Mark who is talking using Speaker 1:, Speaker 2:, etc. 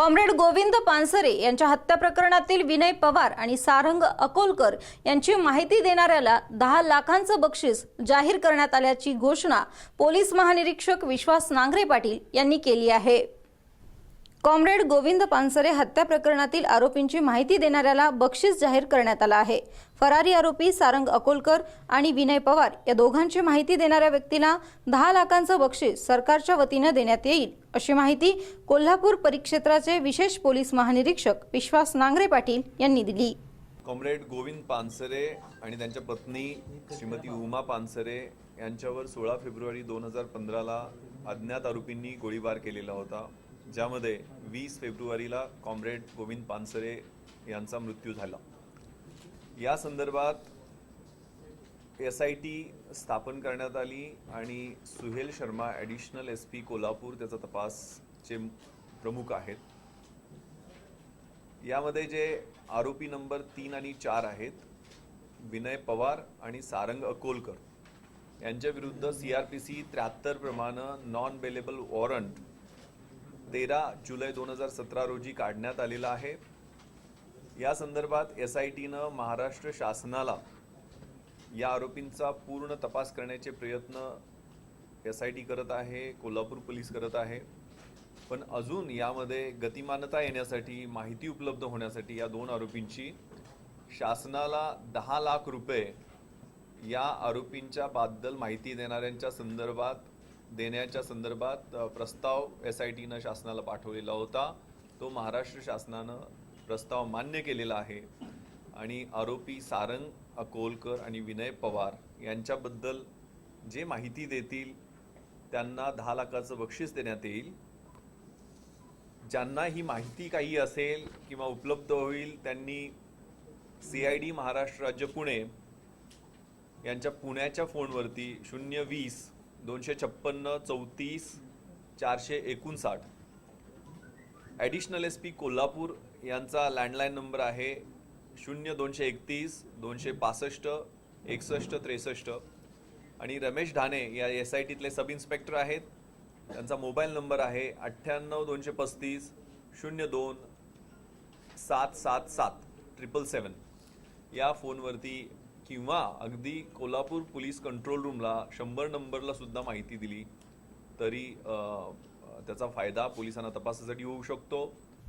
Speaker 1: Comrade Govind Pansare यांच्या हत्या प्रकरणातील विनय पवार आणि सारंग अकोलकर यांची माहिती देणाऱ्याला दहा लाखांचं बक्षीस जाहीर करण्यात आल्याची घोषणा पोलीस महानिरीक्षक विश्वास नांगरे पाटील यांनी केली आहे. कॉम्रेड गोविंद पानसरे हत्या प्रकरणातील आरोपींची माहिती देणाऱ्याला बक्षीस जाहीर करण्यात आला आहे. फरारी आरोपी सारंग अकोलकर आणि विनय पवार या दोघांची माहिती देणाऱ्या व्यक्तीला दहा लाखांचं बक्षीस सरकारच्या वतीनं देण्यात येईल अशी माहिती कोल्हापूर परिक्षेत्राचे विशेष पोलीस महानिरीक्षक विश्वास नांगरे पाटील यांनी दिली.
Speaker 2: कॉम्रेड गोविंद पानसरे आणि त्यांच्या पत्नी श्रीमती उमा पानसरे यांच्यावर सोळा फेब्रुवारी दोन हजार पंधराला अज्ञात आरोपींनी गोळीबार केलेला होता. ज्यामध्ये वीस फेब्रुवारीला कॉम्रेड गोविंद पानसरे यांचा मृत्यू झाला. या संदर्भात एस आय टी स्थापन करण्यात आली आणि Suhel Sharma additional S P Kolhapur त्याचा तपासचे प्रमुख आहेत. यामध्ये जे आरोपी नंबर तीन आणि चार आहेत विनय पवार आणि सारंग अकोलकर यांच्या विरुद्ध सी आर पी सी त्र्याहत्तर प्रमाणे नॉन बेलेबल वॉरंट तेरा जुलै दोन हजार सतरा रोजी काढण्यात आलेला आहे. या संदर्भात एस आय टीनं महाराष्ट्र शासनाला या आरोपींचा पूर्ण तपास करण्याचे प्रयत्न एस आय टी करत आहे कोल्हापूर पोलीस करत आहे. पण अजून यामध्ये गतिमानता येण्यासाठी माहिती उपलब्ध होण्यासाठी या दोन आरोपींची शासनाला दहा लाख रुपये या आरोपींच्या बाबद्दल माहिती देणाऱ्यांच्या संदर्भात देण्याच्या संदर्भात प्रस्ताव एस आय टीनं शासनाला पाठवलेला होता. तो महाराष्ट्र शासनानं प्रस्ताव मान्य केलेला आहे. आणि आरोपी सारंग अकोलकर आणि विनय पवार यांच्याबद्दल जे माहिती देतील त्यांना दहा लाखाचं बक्षीस देण्यात येईल. ज्यांना ही माहिती काही असेल किंवा उपलब्ध होईल त्यांनी सी आय डी महाराष्ट्र राज्य पुणे यांच्या पुण्याच्या फोनवरती शून्य वीस दोनशे छप्पन्न चौतीस चारशे एकोणसाठ. ॲडिशनल एस पी कोल्हापूर यांचा लँडलाईन नंबर आहे शून्य दोनशे एकतीस दोनशे पासष्ट एकसष्ट त्रेसष्ट. आणि रमेश ढाणे या एस आय टीतले सब इन्स्पेक्टर आहेत. त्यांचा मोबाईल नंबर आहे अठ्ठ्याण्णव दोनशे पस्तीस शून्य दोन सात सात सात ट्रिपल सेवन या फोनवरती किंवा अगदी कोल्हापूर पोलीस कंट्रोल रूमला शंभर नंबरला सुद्धा माहिती दिली तरी त्याचा फायदा पोलिसांना तपासासाठी होऊ शकतो.